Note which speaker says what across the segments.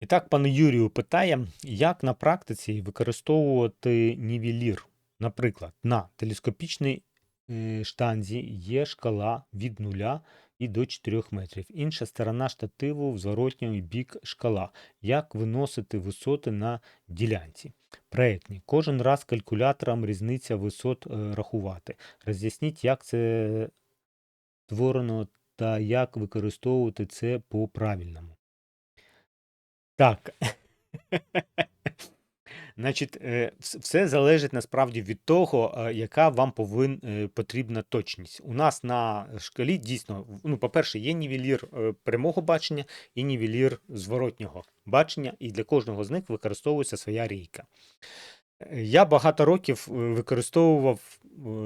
Speaker 1: І так, пане Юрію питає, як на практиці використовувати нівелір? Наприклад, на телескопічній е, штанзі є шкала від 0 і до 4 метрів. Інша сторона штативу в зворотній бік шкала. Як виносити висоти на ділянці? Проектні. Кожен раз калькулятором різниця висот е, рахувати. Роз'ясніть, як це створено та як використовувати це по правильному. Так. Значить, е, все залежить насправді від того, е, яка вам повин, е, потрібна точність. У нас на шкалі дійсно, ну, по-перше, є нівелір прямого бачення і нівелір зворотнього бачення, і для кожного з них використовується своя рейка. Я багато років використовував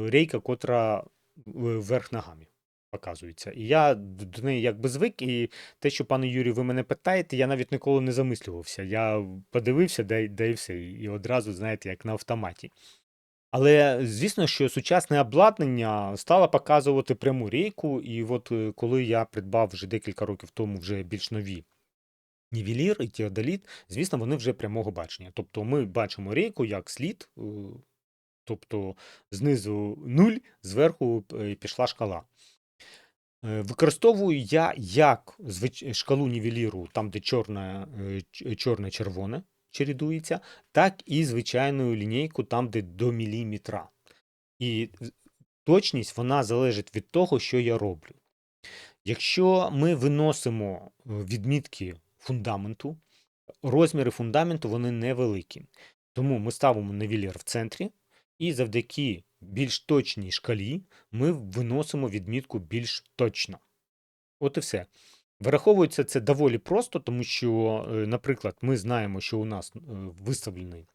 Speaker 1: рейка, котра вверх ногами показується. І я до неї якби звик, і те, що, пане Юрію, ви мене питаєте, я навіть ніколи не замислювався. Я подивився, й- да і все, і одразу, знаєте, як на автоматі. Але звісно, що сучасне обладнання стало показувати пряму рейку, і от е, коли я придбав вже декілька років тому вже більш нові нівелір і теодоліт, звісно, вони вже прямого бачення. Тобто ми бачимо рейку як слід, е, тобто знизу нуль, зверху е, пішла шкала. Е, Використовую я як шкалу нівеліру, там, де чорне, е, ч- чорне-червоне чередується, так і звичайну лінійку, там, де до міліметра. І точність вона залежить від того, що я роблю. Якщо ми виносимо е, відмітки фундаменту, розміри фундаменту вони невеликі. Тому ми ставимо нівелір в центрі, і завдяки більш точній шкалі ми виносимо відмітку більш точно. От і все. Вираховується це доволі просто, тому що, е, наприклад, ми знаємо, що у нас е, виставлений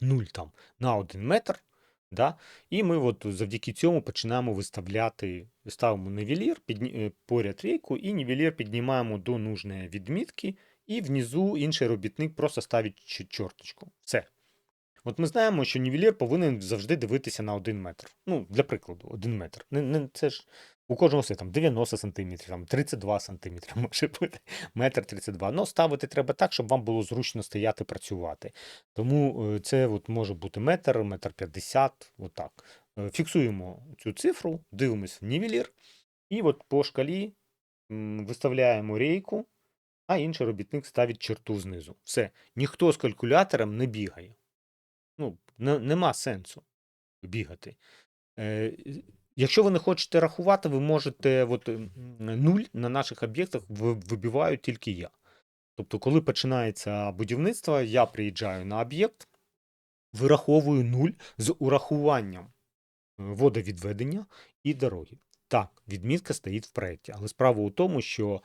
Speaker 1: 0 там на 1 метр, да? і ми от завдяки цьому починаємо виставляти, ставимо нівелір підні, е, поряд рейку, і нівелір піднімаємо до нужної відмітки, і внизу інший робітник просто ставить чорточку. Все. От ми знаємо, що нівелір повинен завжди дивитися на 1 метр. Ну, для прикладу, 1 метр. Не, не, це ж у кожного все там 90 сантиметрів, там 32 сантиметри може бути, метр 32. Ну, ставити треба так, щоб вам було зручно стояти, працювати. Тому е, це от може бути метр, метр 50, отак. Е, Фіксуємо цю цифру, дивимося в нівелір, і от по шкалі виставляємо рейку, а інший робітник ставить черту знизу. Все. Ніхто з калькулятором не бігає. Ну, не, нема сенсу бігати. Е, якщо ви не хочете рахувати, ви можете от, нуль на наших об'єктах вибиваю тільки я. Тобто, коли починається будівництво, я приїжджаю на об'єкт, вираховую нуль з урахуванням е, водовідведення і дороги. Так, відмітка стоїть в проєкті, але справа у тому, що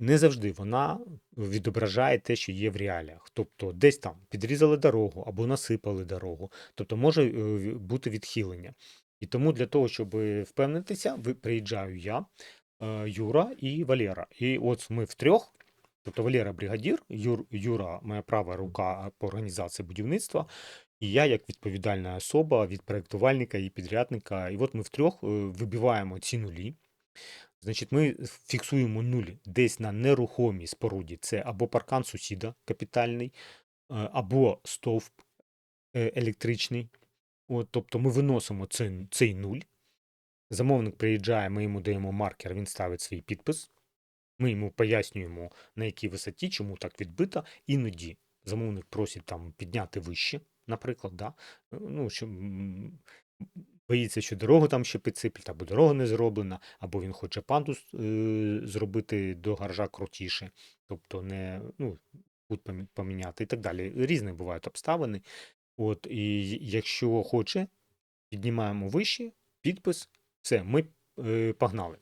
Speaker 1: не завжди вона відображає те, що є в реаліях. Тобто десь там підрізали дорогу або насипали дорогу, тобто може е, бути відхилення. І тому для того, щоб впевнитися, приїжджаю я, е, Юра і Валера. І от ми втрьох, тобто Валера бригадір, Юр, Юра моя права рука по організації будівництва, і я як відповідальна особа від проєктувальника і підрядника. І от ми втрьох е, вибиваємо ці нулі. Значить, ми фіксуємо нуль десь на нерухомій споруді. Це або паркан сусіда капітальний, е, або стовп е, електричний. От, тобто ми виносимо цей, цей нуль. Замовник приїжджає, ми йому даємо маркер, він ставить свій підпис. Ми йому пояснюємо, на якій висоті, чому так відбито. Іноді замовник просить там підняти вище, наприклад, да? Е, ну, що, м, боїться, що дорогу там ще підсиплять, або дорога не зроблена, або він хоче пандус е, зробити до гаража крутіше, тобто не ну, кут поміняти і так далі. Різні бувають обставини. От, і якщо хоче, піднімаємо вище, підпис, все, ми е, погнали.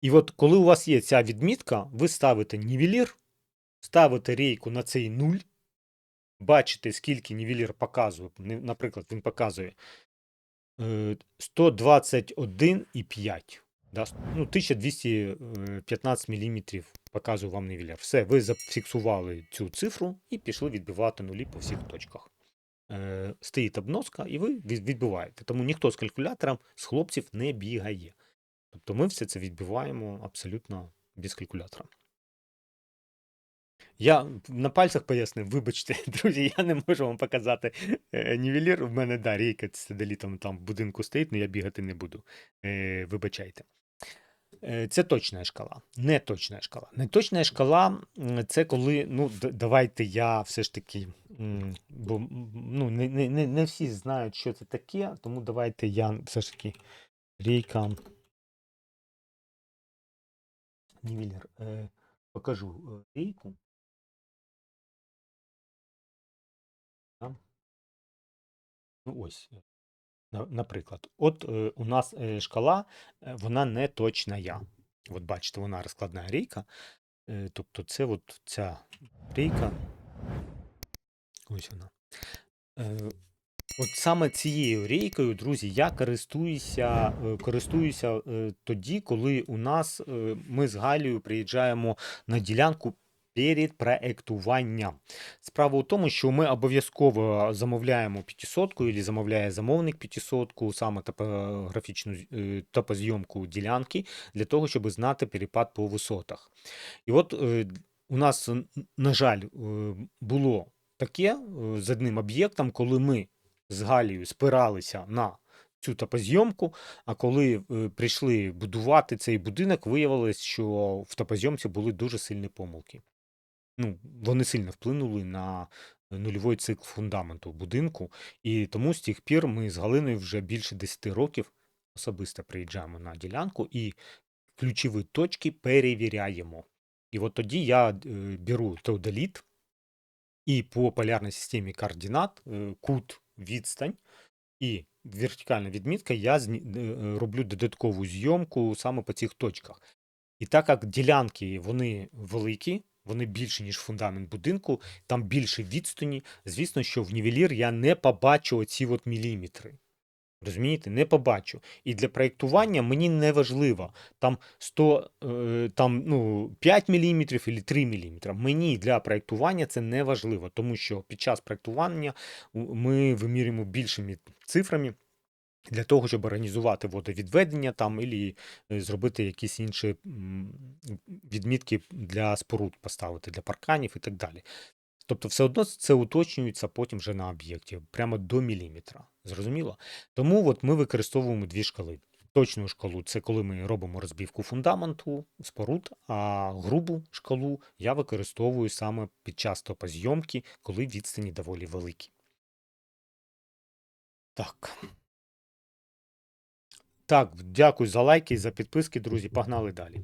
Speaker 1: І от коли у вас є ця відмітка, ви ставите нівелір, ставите рейку на цей нуль, бачите, скільки нівелір показує. Наприклад, він показує 121,5. Да? Ну, 1215 мм показує вам нівелір. Все, ви зафіксували цю цифру і пішли відбивати нулі по всіх точках. Е, Стоїть обноска, і ви відбиваєте. Тому ніхто з калькулятором з хлопців не бігає. Тобто ми все це відбиваємо абсолютно без калькулятора. Я на пальцях пояснив, вибачте, друзі, я не можу вам показати е, нівелір. У мене да, рейка седелітом там в будинку стоїть, але я бігати не буду. Е, вибачайте. Е, Це точна шкала, не точна шкала. Неточна шкала це коли, ну, давайте я все ж таки, бо ну, не, не, не, не всі знають, що це таке, тому давайте я все ж таки рейка. Нівелір. Е, покажу е, рейку. Ну, ось. е, Наприклад, от е, у нас е, шкала, вона не точна я. От бачите, вона розкладна рейка. Е, тобто це от ця рейка. Ось вона. От саме цією рейкою, друзі, я користуюся, користуюся тоді, коли у нас ми з Галією приїжджаємо на ділянку перед проектуванням. Справа у тому, що ми обов'язково замовляємо 500 або замовляє замовник 500 саме топографічну е, топозйомку ділянки, для того, щоб знати перепад по висотах. І от е, у нас, на жаль, е, було таке з одним об'єктом, коли ми з Галією спиралися на цю топозйомку, а коли е, прийшли будувати цей будинок, виявилось, що в топозйомці були дуже сильні помилки. Ну, вони сильно вплинули на нульовий цикл фундаменту будинку, і тому з тих пір ми з Галиною вже більше 10 років особисто приїжджаємо на ділянку і ключові точки перевіряємо. І от тоді я е, беру теодоліт і по полярній системі координат, е, кут, відстань і вертикальна відмітка, я зні- е, роблю додаткову зйомку саме по цих точках. І так як ділянки вони великі, вони більші, ніж фундамент будинку, там більше відстані. Звісно, що в нівелір я не побачу оці от міліметри. Розумієте, не побачу. І для проєктування мені не важливо, там 100, е, там, ну, 5 мм або 3 мм. Мені для проєктування це не важливо, тому що під час проєктування ми вимірюємо більшими цифрами для того, щоб організувати водовідведення там, і зробити якісь інші відмітки для споруд поставити, для парканів і так далі. Тобто, все одно це уточнюється потім вже на об'єкті, прямо до міліметра. Зрозуміло? Тому от ми використовуємо дві шкали. Точну шкалу це коли ми робимо розбивку фундаменту, споруд, а грубу шкалу я використовую саме під час топозйомки, коли відстані доволі великі. Так. Так, дякую за лайки, за підписки, друзі. Погнали далі.